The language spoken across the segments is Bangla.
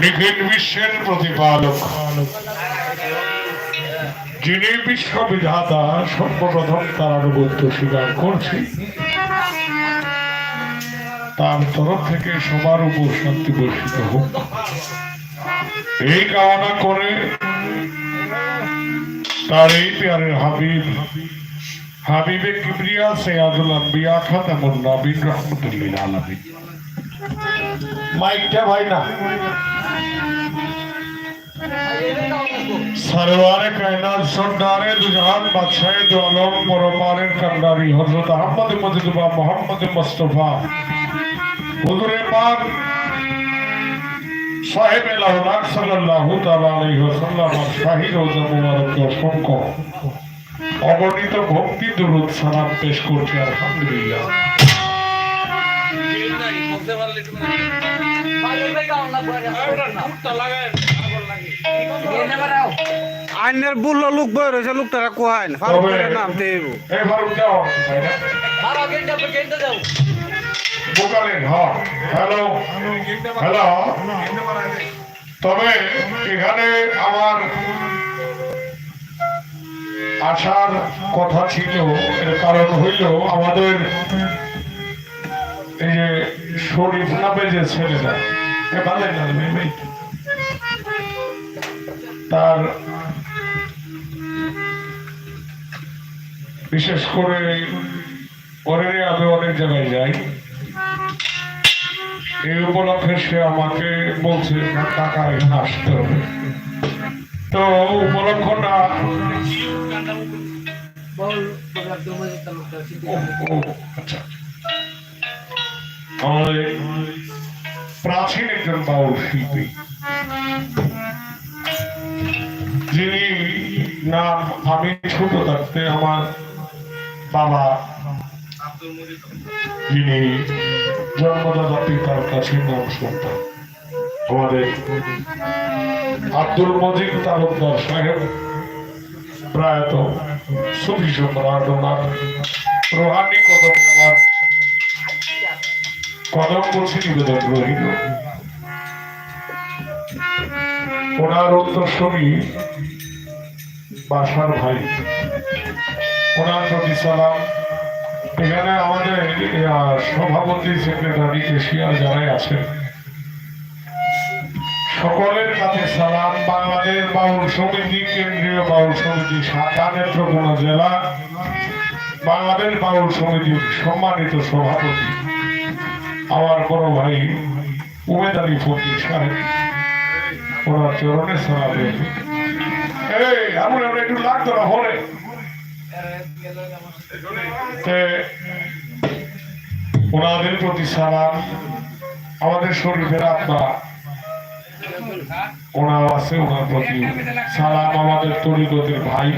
নিখিল বিশ্বের প্রতিপালক। যিনি বিশ্ববিধাতা, সর্বপ্রথম তার আনুগত্য স্বীকার করছি। তার তরফ থেকে সবার উপর শান্তি বর্ষিত হোক। এই কামনা করে তার এই পেয়ারের হাবিব, হাবিবে কিবরিয়া সৈয়াদুল আম্বিয়া খাতামুন নবীন রহমতুল্লিল আলামিন। মাইকটা ভাই না। সরওয়ারে কায়নাত সর্দারে দুজাহান বাদশাহে দু আলম পরমানের কান্ডারি হযরত আহমদ মজিদুবা মোহাম্মদ মুস্তাফা। হুজুরে পাক সাহেব লাউলাক সাল্লাল্লাহু তাআলা আলাইহি ওয়াসাল্লাম শাহী রওজা মুবারক অসংখ্য। অগণিত ভক্তি দুরুদ সালাম পেশ করছি, আলহামদুলিল্লাহ। আইনের বুল্ল লোক বই রয়েছে লোকটারা কোয়াইন ফারুকের নাম দেব। এই ফারুক যাও। ভাইরা বোকালেন হ্যাঁ। হ্যালো। হ্যালো। তবে এখানে আমার আসার কথা ছিল এর কারণ হইল আমাদের এই যে শরীফ নামে যে ছেলেটা এ ভালো না তার বিশেষ করে পরে আমি অনেক জায়গায় যাই এই উপলক্ষে সে আমাকে বলছে "না, টাকা এখানে আসতে হবে তো উপলক্ষটা আচ্ছা আমাদের প্রাচীন একজন বাউল শিল্পী। যিনি নাম আমি ছোট থাকতে আমার বাবা যিনি জন্মদাতা পিতার কাছে নাম শুনতাম আমাদের আব্দুল মজিদ তালুকদার সাহেব প্রায়ত সুফি সম্রাট রোহানি কদমে আমার কদম বলছি, নিবেদন রহিল ওনার উত্তরস্বরী বাসার ভাই। ওনার প্রতি সালাম। এখানে আমাদের সভাপতি সেক্রেটারি এশিয়ার যারাই আছেন, সকলের কাছে সালাম। বাংলাদেশ বাউল সমিতি, কেন্দ্রীয় বাউল সমিতি, শাখা নেত্রকোনা জেলা, বাংলাদেশ বাউল সমিতির সম্মানিত সভাপতি। আমার বড় ভাই উমেদ আলী ফকির সাহেব, ওনার চরণে রেখে এই একটু লাগতো না হলে ওনাদের প্রতি সালাম, আমাদের শরীফের আত্মা। ওনার আছে, ওনার প্রতি সালাম, আমাদের তরিগতের ভাই।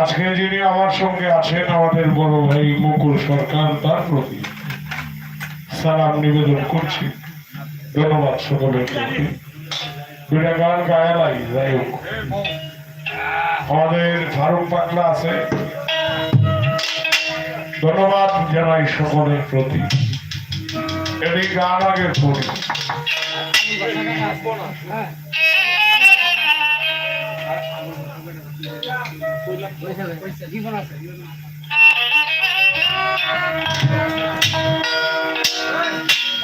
আজকে যিনি আমার সঙ্গে আছেন, আমাদের বড় ভাই মুকুল সরকার, তার প্রতি সালাম নিবেদন করছি। ধন্যবাদ সকলের প্রতি। দুটা গান গায়ালাই যাই হোক। আমাদের ফারুক পাগলা আছে। ধন্যবাদ জানাই সকলের প্রতি। এটি গান আগে পড়ি।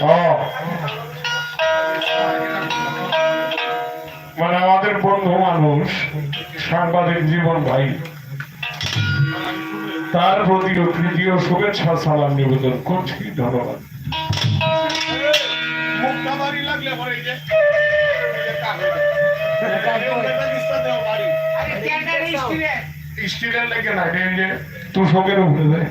ও মানে আমাদের বন্ধু মানুষ সাংবাদিক জীবন ভাই তার প্রতি তৃতীয় শুভেচ্ছা সালাম নিবেদন করছি ধন্যবাদ স্টিলের লেগে না যে তুষকের উপরে দেয়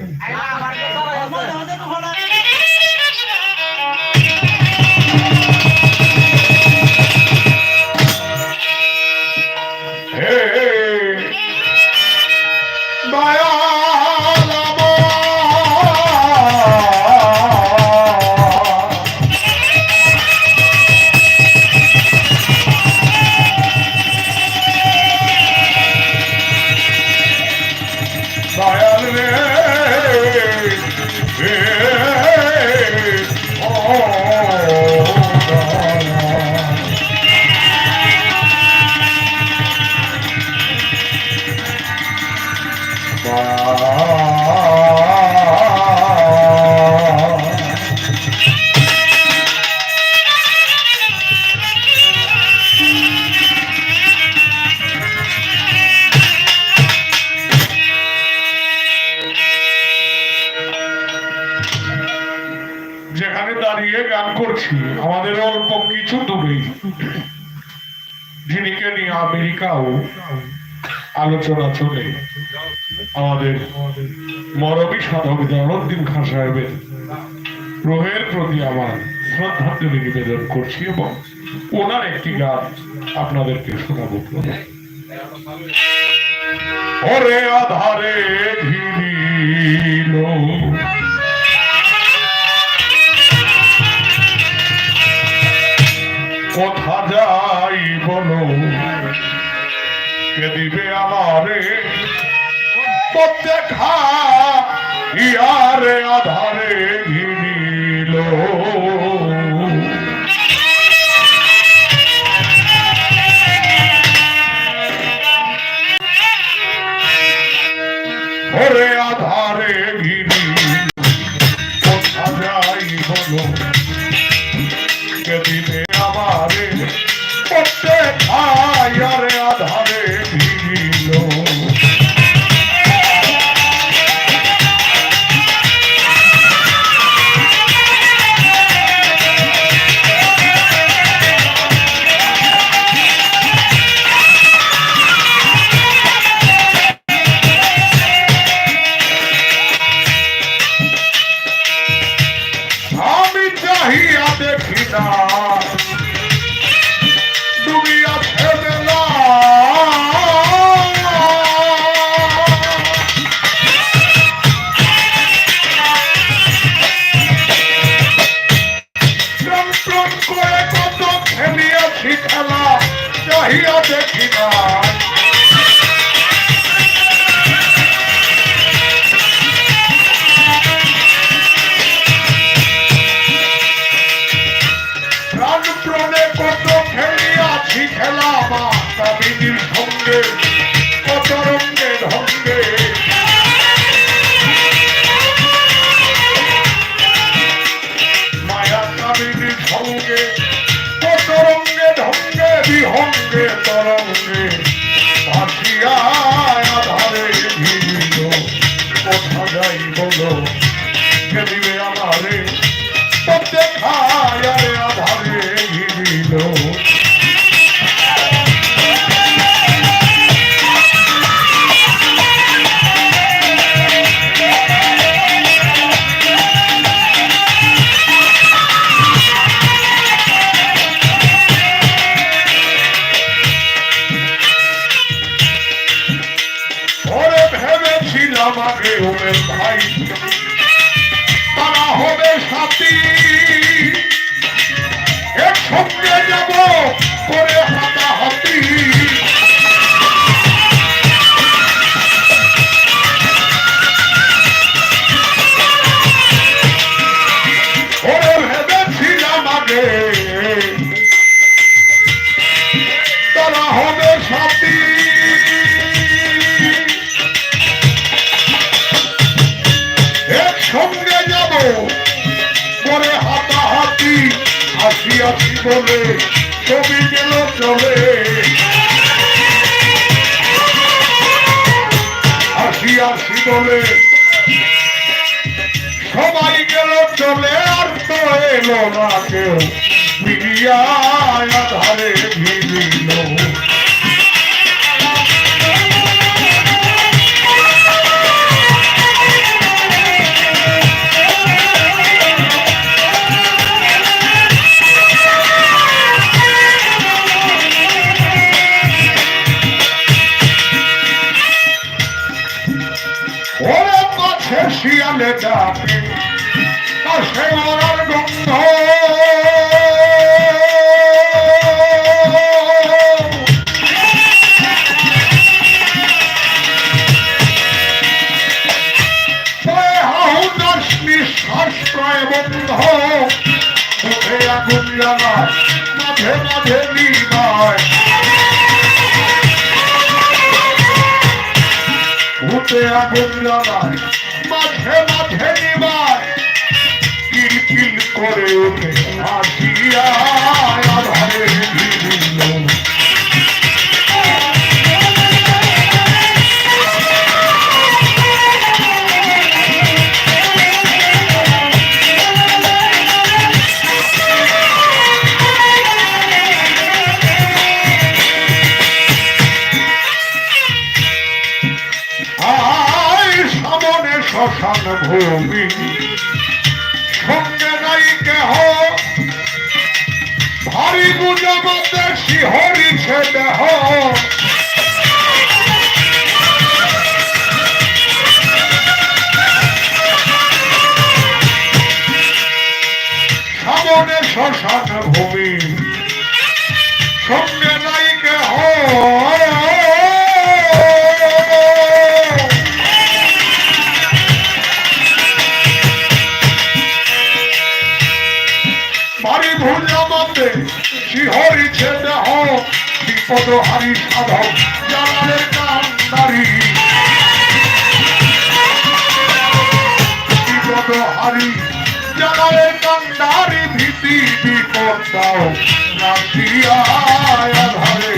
আমাদের মরবী সাধক জলালউদ্দিন খান সাহেবের রোহের প্রতি আমার শ্রদ্ধাঞ্জলি নিবেদন করছি এবং ওনার একটি গান আপনাদেরকে শোনাবো। ওরে আধারে কোথা যাই বলো? কে দিবে আমারে? দেখা ইয়ারে আধারে সঙ্গে আসি ছবি গেল চলে। আসি আসি বলে সবাই গেল চলে, আর তো এলো না কেউ। ফিরিয়া আধারে আগুন মাঝে মাঝে নিবায় ভূত আগুন জ্বালায় মাঝে মাঝে নিবায় কিলকিল করে ওঠে হাসিয়া আয় সামনে শ্মশান ভূমি। সঙ্গে নাই কেহ। ভারী গুজবতে শিহরিছে দেহ। শ্মশান ভূমি। সঙ্গে ভুজা মতে শিহরিছে দেহ বিপদ হারি সাধক জানালে কান্দারি বিপদ হারি জানালে কান্দারি ভীতি বিপদ দাও। আমারে আধারে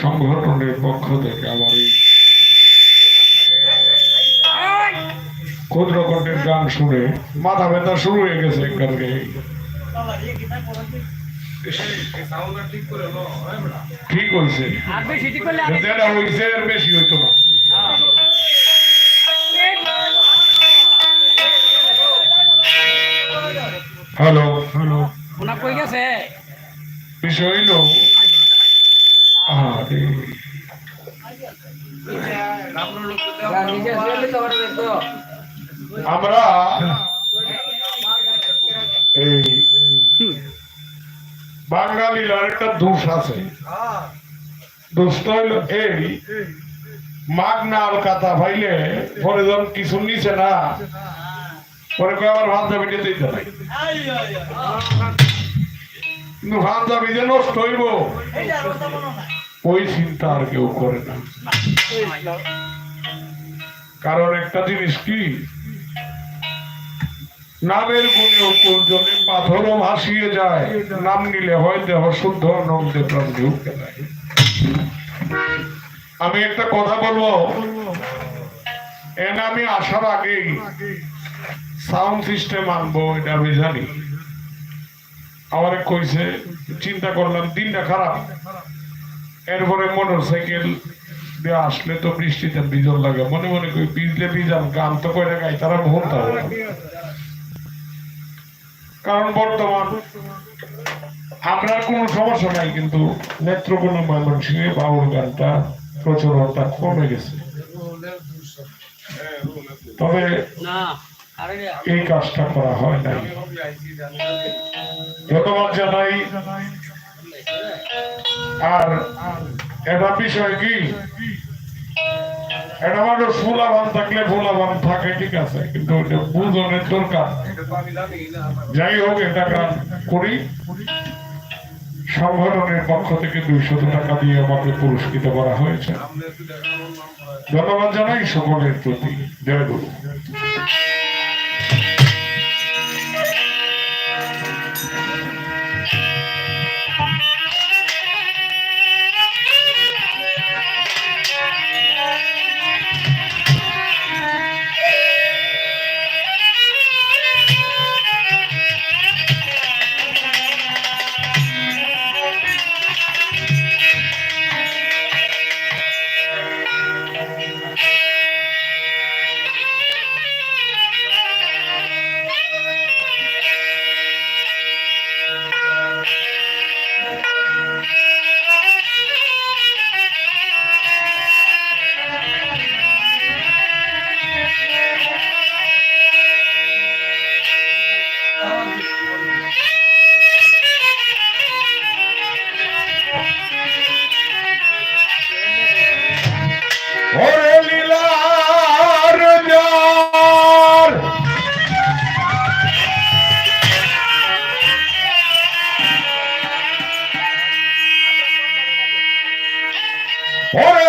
সংগঠনের পক্ষ থেকে আমার এই ক্ষুদ্রকণ্ঠের গান শুনে মাথা ব্যথা শুরু হয়ে গেছে ঠিক হয়েছে বেশি ঠিক যেটা হয়েছে আর বেশি হইতো না। হ্যালো। হ্যালো কই গেছে? বিষয় হইল আরে নিজে আসলে তো করে তো আমরা এই বাঙালির আরেকটা দোষ আছে দোষটা হইল এই মাগ না আলকাতা ভাইলে পরে যখন কিছু নিছে না পরে কয় আমার পাঞ্জাবিটা দিতে নাই কিন্তু পাঞ্জাবি যে নষ্ট হইব ওই চিন্তা আর কেউ করে না। কারণ একটা জিনিস কি? নামের গুণে অকুলজনে পাথরও ভাসিয়ে যায়। নাম নিলে হয় দেহ শুদ্ধ নন্দে প্রাণ ঢুকে আমি একটা কথা বলব? এ নামে আসার আগেই সাউন্ড সিস্টেম আনব, এটা আমি জানি। আমার কইছে, চিন্তা করলাম, দিনটা খারাপ। এরপরে মোটর সাইকেল দিয়ে আসলে তো বৃষ্টিতে বিজন লাগে। মনে মনে করি ভিজলে ভিজাম গান তো করে গাই তারা ভুলতে হবে। কারণ বর্তমান আমরা কোনো সমস্যা নাই, কিন্তু নেত্রকোনা ময়মনসিংহে বাউল গানটা প্রচলনটা কমে গেছে। তবে এই কাজটা করা হয় নাই। ধন্যবাদ জানাই। আর এটা বিষয় কি? এটা মানুষ ফুলাবান থাকলে ফুলাবান থাকে, ঠিক আছে, কিন্তু বুঝনের দরকার। যাই হোক, এটা গান করি। সংগঠনের পক্ষ থেকে দুইশত টাকা দিয়ে আমাকে পুরস্কৃত করা হয়েছে। ধন্যবাদ জানাই সকলের প্রতি। জয় গুরু।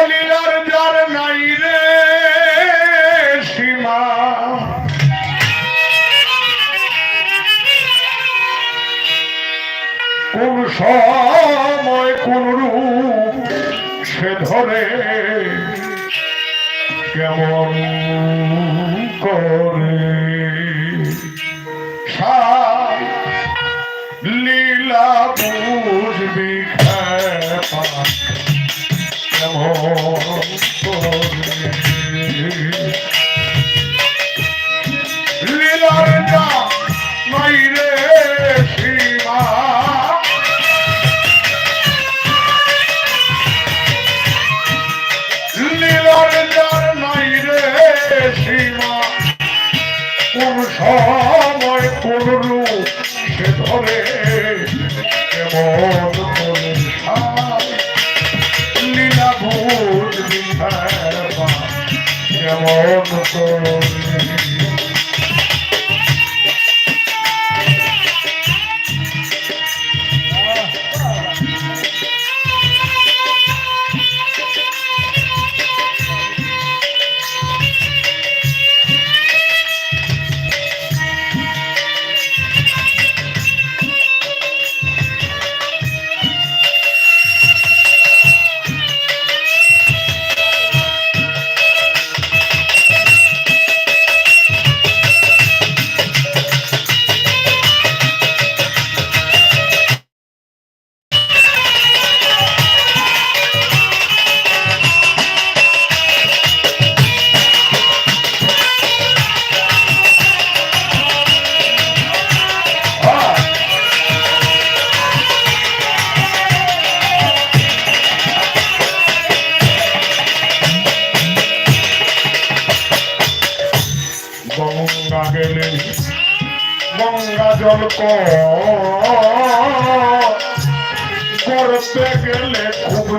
লীলার যার নাই রে সীমা। কোন সময়, কোন রূপ সে ধরে। কেমন করে? লীলা বুঝবি করতে গেলে খুব